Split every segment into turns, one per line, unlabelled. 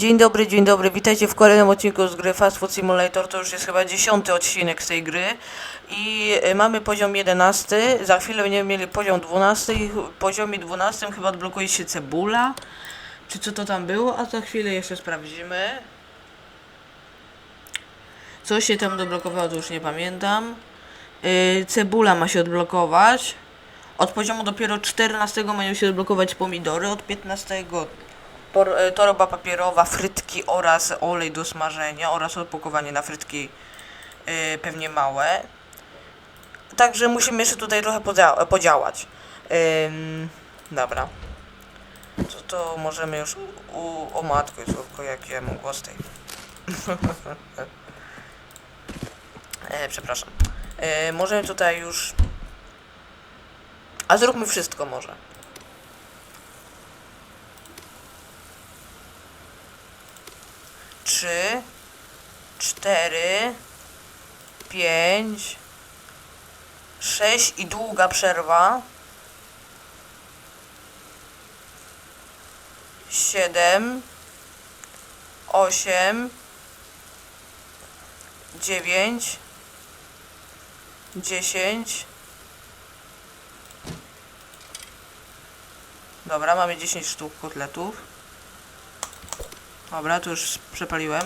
Dzień dobry, dzień dobry, witajcie w kolejnym odcinku z gry Fast Food Simulator, to już jest chyba dziesiąty odcinek z tej gry i y, mamy poziom 11, za chwilę będziemy mieli poziom 12 i w poziomie 12 chyba odblokuje się cebula, czy co to tam było, a za chwilę jeszcze sprawdzimy. Co się tam doblokowało, to już nie pamiętam. Yy, cebula ma się odblokować. Od poziomu dopiero 14 mają się odblokować pomidory, od 15 por, e, torba papierowa, frytki oraz olej do smażenia oraz opakowanie na frytki e, pewnie małe. Także musimy jeszcze tutaj trochę podzia- podziałać. Ym, dobra. To, to możemy już... U, o matko, Jezułko, jak ja mam głos tej. e, przepraszam. E, możemy tutaj już... A zróbmy wszystko może. Trzy, cztery, pięć, sześć i długa przerwa. Siedem, osiem, dziewięć, dziesięć. Dobra, mamy 10 sztuk kotletów. Dobra, to już przepaliłem.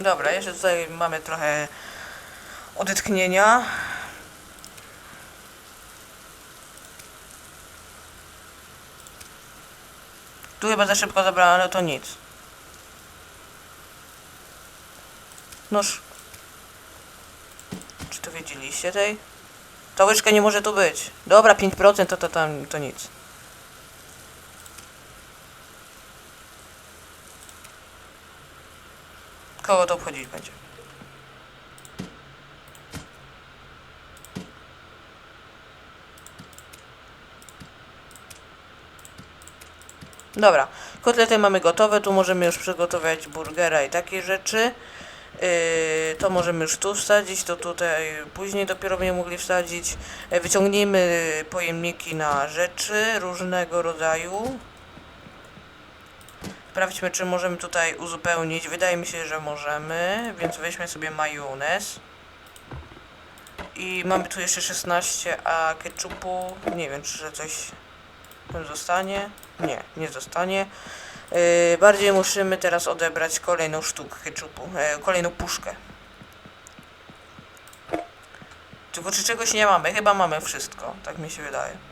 Dobra, jeszcze tutaj mamy trochę odetchnienia. Tu chyba za szybko zabrałem, ale to nic. Noż. Czy to wiedzieliście tej? Ta łyżka nie może tu być. Dobra, 5% to, to tam to nic. Kogo to obchodzić będzie? Dobra, kotlety mamy gotowe, tu możemy już przygotować burgera i takie rzeczy. Yy, to możemy już tu wsadzić, to tutaj później dopiero będziemy mogli wsadzić. Yy, Wyciągnijmy pojemniki na rzeczy różnego rodzaju. Sprawdźmy, czy możemy tutaj uzupełnić. Wydaje mi się, że możemy, więc weźmy sobie majonez. I mamy tu jeszcze 16, a ketchupu, nie wiem, czy coś tam zostanie. Nie, nie zostanie. Yy, bardziej musimy teraz odebrać kolejną sztukę ketchupu, yy, kolejną puszkę. Tylko czy czegoś nie mamy? Chyba mamy wszystko, tak mi się wydaje.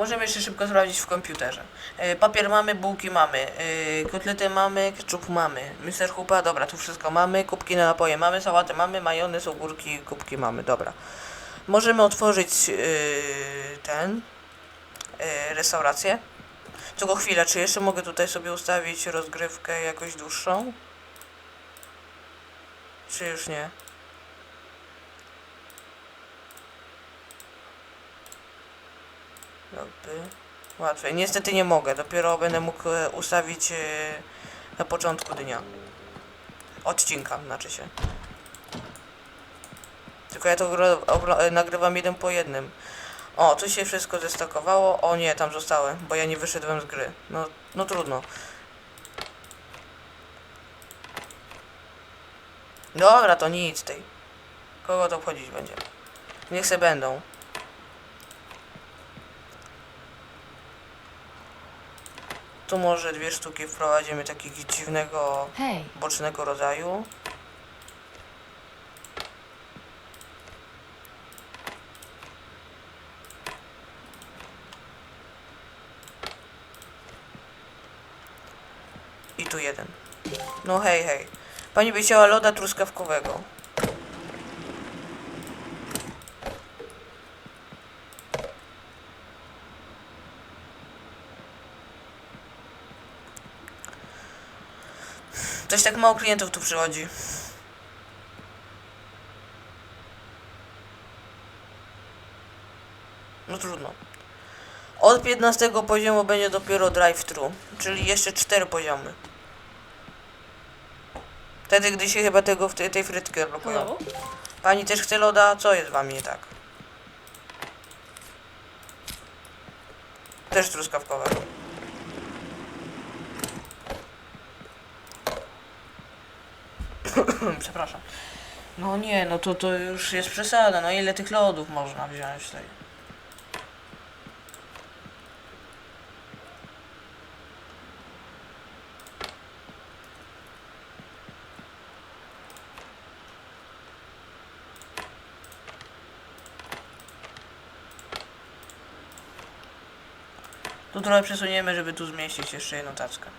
Możemy jeszcze szybko sprawdzić w komputerze. E, papier mamy, bułki mamy, e, kotlety mamy, ketchup mamy, Mr. Hupa, dobra, tu wszystko mamy, kubki na napoje mamy, sałatę mamy, majonez, ogórki, kubki mamy, dobra. Możemy otworzyć e, ten, e, restaurację. Tylko chwilę, czy jeszcze mogę tutaj sobie ustawić rozgrywkę jakoś dłuższą? Czy już nie? Jakby łatwiej. Niestety nie mogę, dopiero będę mógł e, ustawić e, na początku dnia. Odcinka, znaczy się. Tylko ja to e, nagrywam jeden po jednym. O, tu się wszystko zestakowało. O nie, tam zostałem, bo ja nie wyszedłem z gry. No, no trudno. Dobra, to nic tej. Kogo to obchodzić będzie? Niech se będą. Tu może dwie sztuki wprowadzimy takiego dziwnego,
Hej,
bocznego rodzaju. I tu jeden. No hej, hej. Pani by chciała loda truskawkowego. Ktoś tak mało klientów tu przychodzi. No trudno. Od 15 poziomu będzie dopiero drive-thru, czyli jeszcze 4 poziomy. Wtedy, gdy się chyba tego w tej, tej frytki odblokują. Pani też chce loda? Co jest z wami nie tak? Też truskawkowe. Przepraszam. No nie, no to to już jest przesada. No ile tych lodów można wziąć tutaj? Tu trochę przesuniemy, żeby tu zmieścić jeszcze jedną tackę.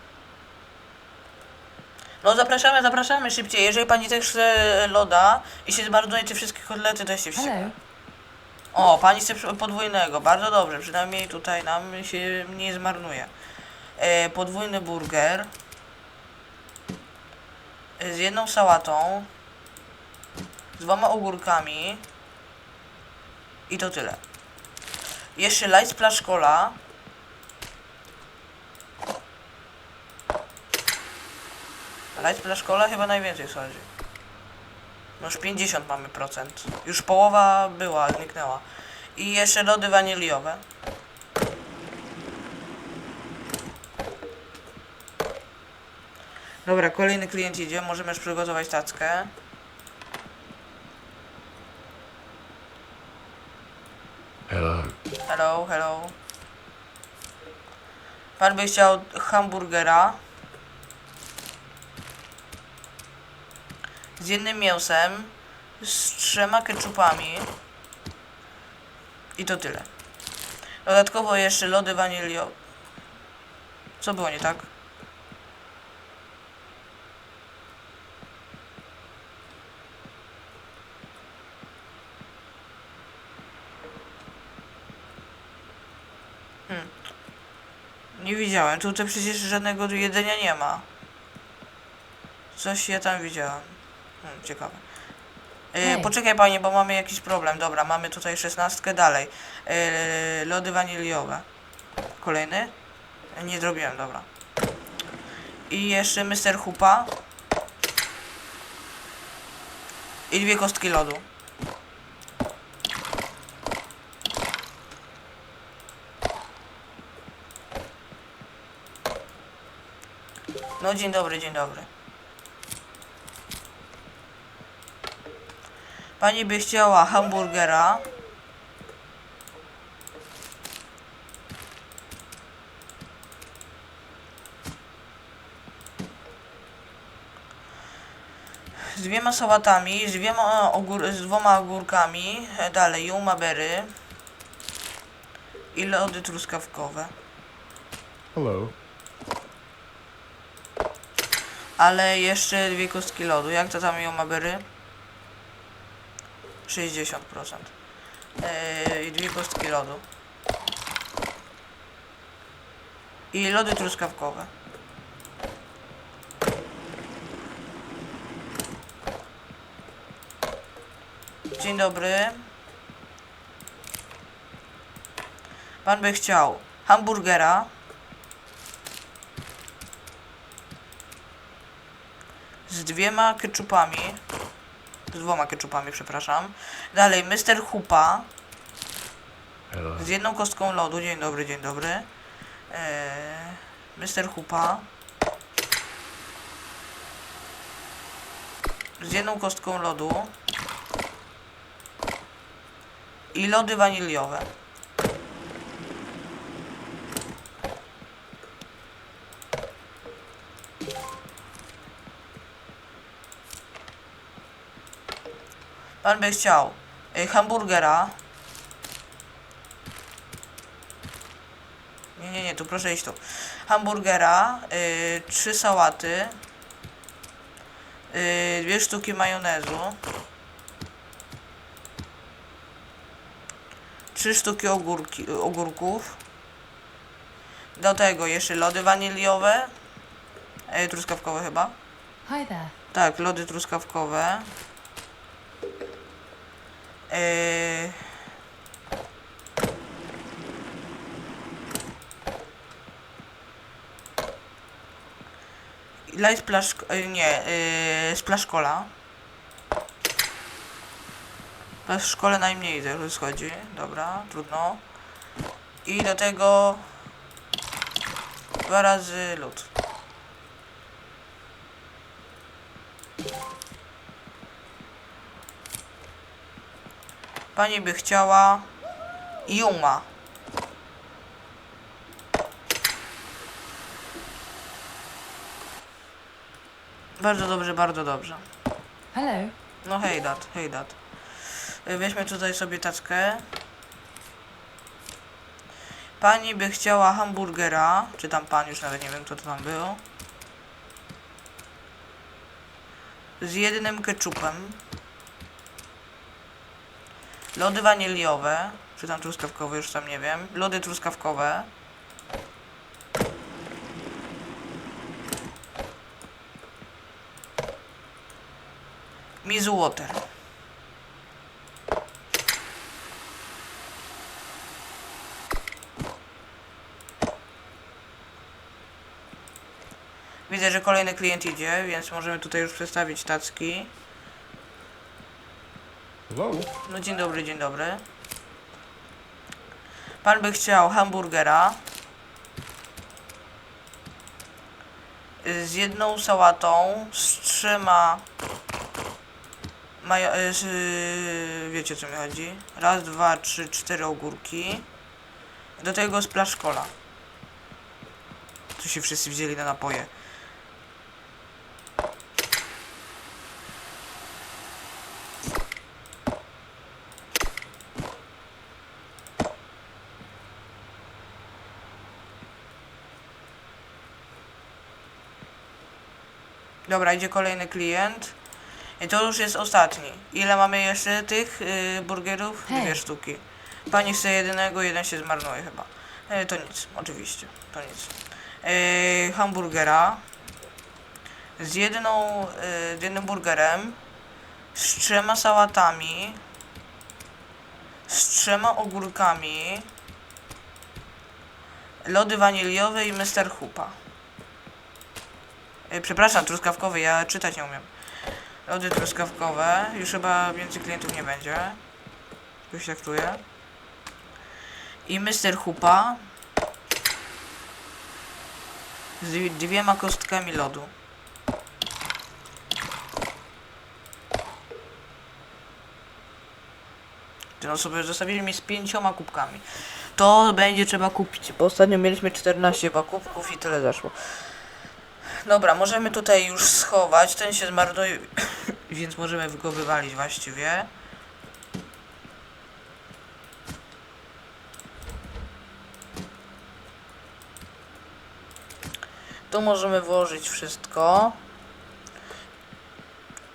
No zapraszamy, zapraszamy szybciej. Jeżeli pani też chce loda i się zmarnuje te wszystkie kotlety, to się.
Hello?
O, pani chce przy- podwójnego, bardzo dobrze, przynajmniej tutaj nam się nie zmarnuje. E, podwójny burger e, z jedną sałatą, z dwoma ogórkami i to tyle. Jeszcze light splash cola. Light splash cola chyba najwięcej schodzi. No już 50 mamy procent. Już połowa była, zniknęła. I jeszcze lody waniliowe. Dobra, kolejny klient idzie, możemy już przygotować tackę.
Hello.
Hello, hello. Pan by chciał hamburgera. Z jednym mięsem. Z trzema ketchupami. I to tyle. Dodatkowo jeszcze lody wanilio. Co było nie tak? Nie widziałem. Tutaj przecież żadnego jedzenia nie ma. Coś ja tam widziałem. Ciekawe. Yy,
Hej.
poczekaj panie, bo mamy jakiś problem. Dobra, mamy tutaj szesnastkę dalej. Yy, lody waniliowe. Kolejny? Nie zrobiłem, dobra. I jeszcze Mr. Hupa. I dwie kostki lodu. No dzień dobry, dzień dobry. Pani by chciała hamburgera. Z dwiema sałatami, z, dwiema ogór, z dwoma ogórkami, e, dalej umabery i lody truskawkowe.
Hello.
Ale jeszcze dwie kostki lodu. Jak to tam ją ma bery? 60%. Yy, I dwie kostki lodu. I lody truskawkowe. Dzień dobry. Pan by chciał hamburgera. z dwiema ketchupami. Z dwoma ketchupami, przepraszam. Dalej, Mr. Hupa z jedną kostką lodu. Dzień dobry, dzień dobry. Eee, Mr. Hupa z jedną kostką lodu i lody waniliowe. Pan by chciał y, hamburgera. Nie, nie, nie, tu proszę iść tu. Hamburgera, y, trzy sałaty, y, dwie sztuki majonezu, trzy sztuki ogórki, ogórków. Do tego jeszcze lody waniliowe, y, truskawkowe chyba.
Hi there.
Tak, lody truskawkowe. Yy... Light splash... yy, Nie, yy, splash cola. W szkole najmniej też schodzi. Dobra, trudno. I do tego... Dwa razy lód. Pani by chciała Juma. Bardzo dobrze, bardzo dobrze.
Hello.
No hej dat, hej dat. Weźmy tutaj sobie tackę. Pani by chciała hamburgera, czy tam pan, już nawet nie wiem kto to tam był. Z jednym ketchupem. Lody waniliowe, czy tam truskawkowe, już tam nie wiem. Lody truskawkowe. Mizu water. Widzę, że kolejny klient idzie, więc możemy tutaj już przestawić tacki. No dzień dobry, dzień dobry. Pan by chciał hamburgera z jedną sałatą, z trzema y, z, y, wiecie co mi chodzi. Raz, dwa, trzy, cztery ogórki. Do tego splash cola. Tu się wszyscy wzięli na napoje. Dobra, idzie kolejny klient. I to już jest ostatni. Ile mamy jeszcze tych y, burgerów?
Hej.
Dwie sztuki. Pani chce jedynego, jeden się zmarnuje chyba. E, to nic, oczywiście. To nic. E, hamburgera. Z jedną, y, z jednym burgerem. Z trzema sałatami. Z trzema ogórkami. Lody waniliowe i Mr. Hoopa. E, Przepraszam, truskawkowy, ja czytać nie umiem. Lody truskawkowe, już chyba więcej klientów nie będzie. Już tak czuję. I Mr. Hoopa. Z dwie- dwiema kostkami lodu. Ten osoby zostawili mi z pięcioma kubkami. To będzie trzeba kupić, bo ostatnio mieliśmy 14 chyba kubków i tyle zaszło. Dobra, możemy tutaj już schować. Ten się zmarnuje, więc możemy go wywalić właściwie. Tu możemy włożyć wszystko.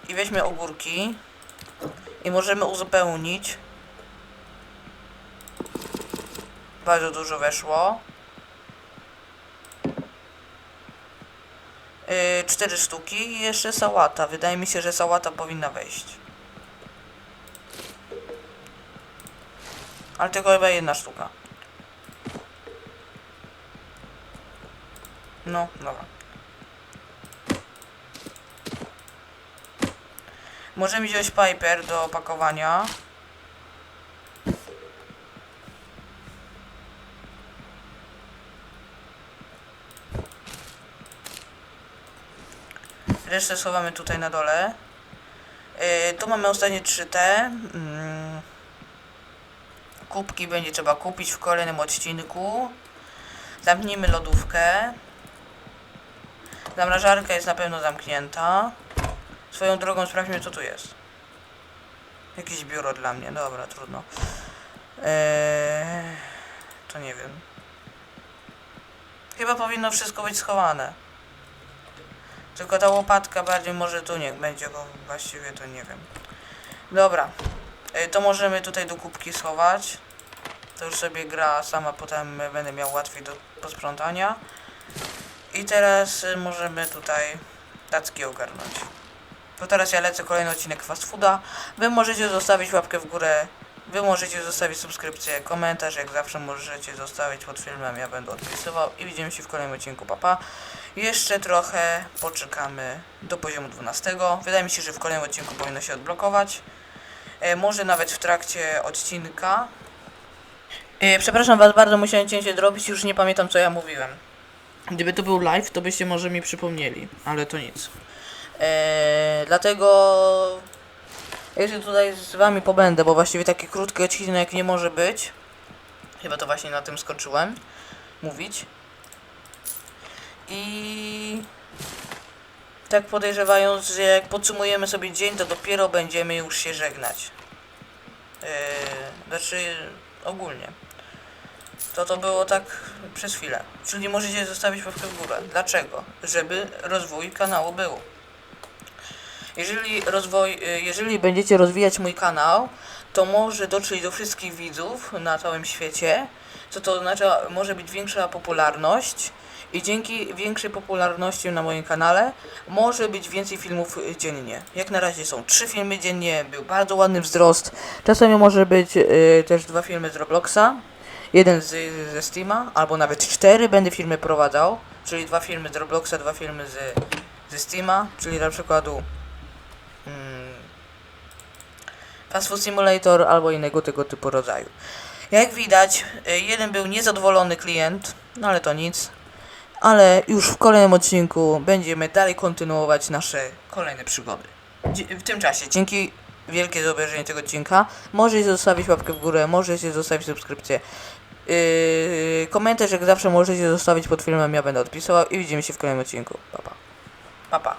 I weźmy ogórki. I możemy uzupełnić. Bardzo dużo weszło. Cztery sztuki i jeszcze sałata. Wydaje mi się, że sałata powinna wejść. Ale tylko chyba jedna sztuka. No, dobra. Możemy wziąć paper do opakowania. Resztę schowamy tutaj na dole. Yy, tu mamy ostatnie 3T. Mm. Kubki będzie trzeba kupić w kolejnym odcinku. Zamknijmy lodówkę. Zamrażarka jest na pewno zamknięta. Swoją drogą sprawdźmy co tu jest. Jakieś biuro dla mnie, dobra, trudno. Eee, to nie wiem. Chyba powinno wszystko być schowane. Tylko ta łopatka bardziej może tu niech będzie, bo właściwie to nie wiem. Dobra. E, To możemy tutaj do kubki schować. To już sobie gra sama, potem będę miał łatwiej do posprzątania. I teraz y, możemy tutaj tacki ogarnąć. To teraz ja lecę kolejny odcinek Fast Fooda. Wy możecie zostawić łapkę w górę. Wy możecie zostawić subskrypcję, komentarz, jak zawsze możecie zostawić pod filmem, ja będę odpisywał i widzimy się w kolejnym odcinku, papa. Jeszcze trochę poczekamy do poziomu 12. Wydaje mi się, że w kolejnym odcinku powinno się odblokować. E, może nawet w trakcie odcinka. E, przepraszam was bardzo, musiałem cięcie zrobić, już nie pamiętam co ja mówiłem. Gdyby to był live, to byście może mi przypomnieli, ale to nic. E, dlatego ja tutaj z wami pobędę, bo właściwie taki krótki odcinek nie może być. Chyba to właśnie na tym skończyłem mówić. I tak podejrzewając, że jak podsumujemy sobie dzień, to dopiero będziemy już się żegnać. Yy, znaczy ogólnie. To to było tak przez chwilę. Czyli możecie zostawić łapkę w górę. Dlaczego? Żeby rozwój kanału był. Jeżeli rozwój, y, jeżeli będziecie rozwijać mój kanał, to może dotrzeć do wszystkich widzów na całym świecie, co to oznacza, może być większa popularność i dzięki większej popularności na moim kanale może być więcej filmów dziennie. Jak na razie są trzy filmy dziennie, był bardzo ładny wzrost. Czasami może być y, też dwa filmy z Robloxa, jeden z, ze Steama, albo nawet cztery będę filmy prowadzał, czyli dwa filmy z Robloxa, dwa filmy z, ze Steama, czyli na przykładu mm, Fast Food Simulator albo innego tego typu rodzaju. Jak widać, y, jeden był niezadowolony klient, no ale to nic. Ale już w kolejnym odcinku będziemy dalej kontynuować nasze kolejne przygody. W tym czasie, dzięki wielkie za obejrzenie tego odcinka, możecie zostawić łapkę w górę, możecie zostawić subskrypcję. Yy, komentarz jak zawsze możecie zostawić pod filmem, ja będę odpisywał i widzimy się w kolejnym odcinku. Pa, pa.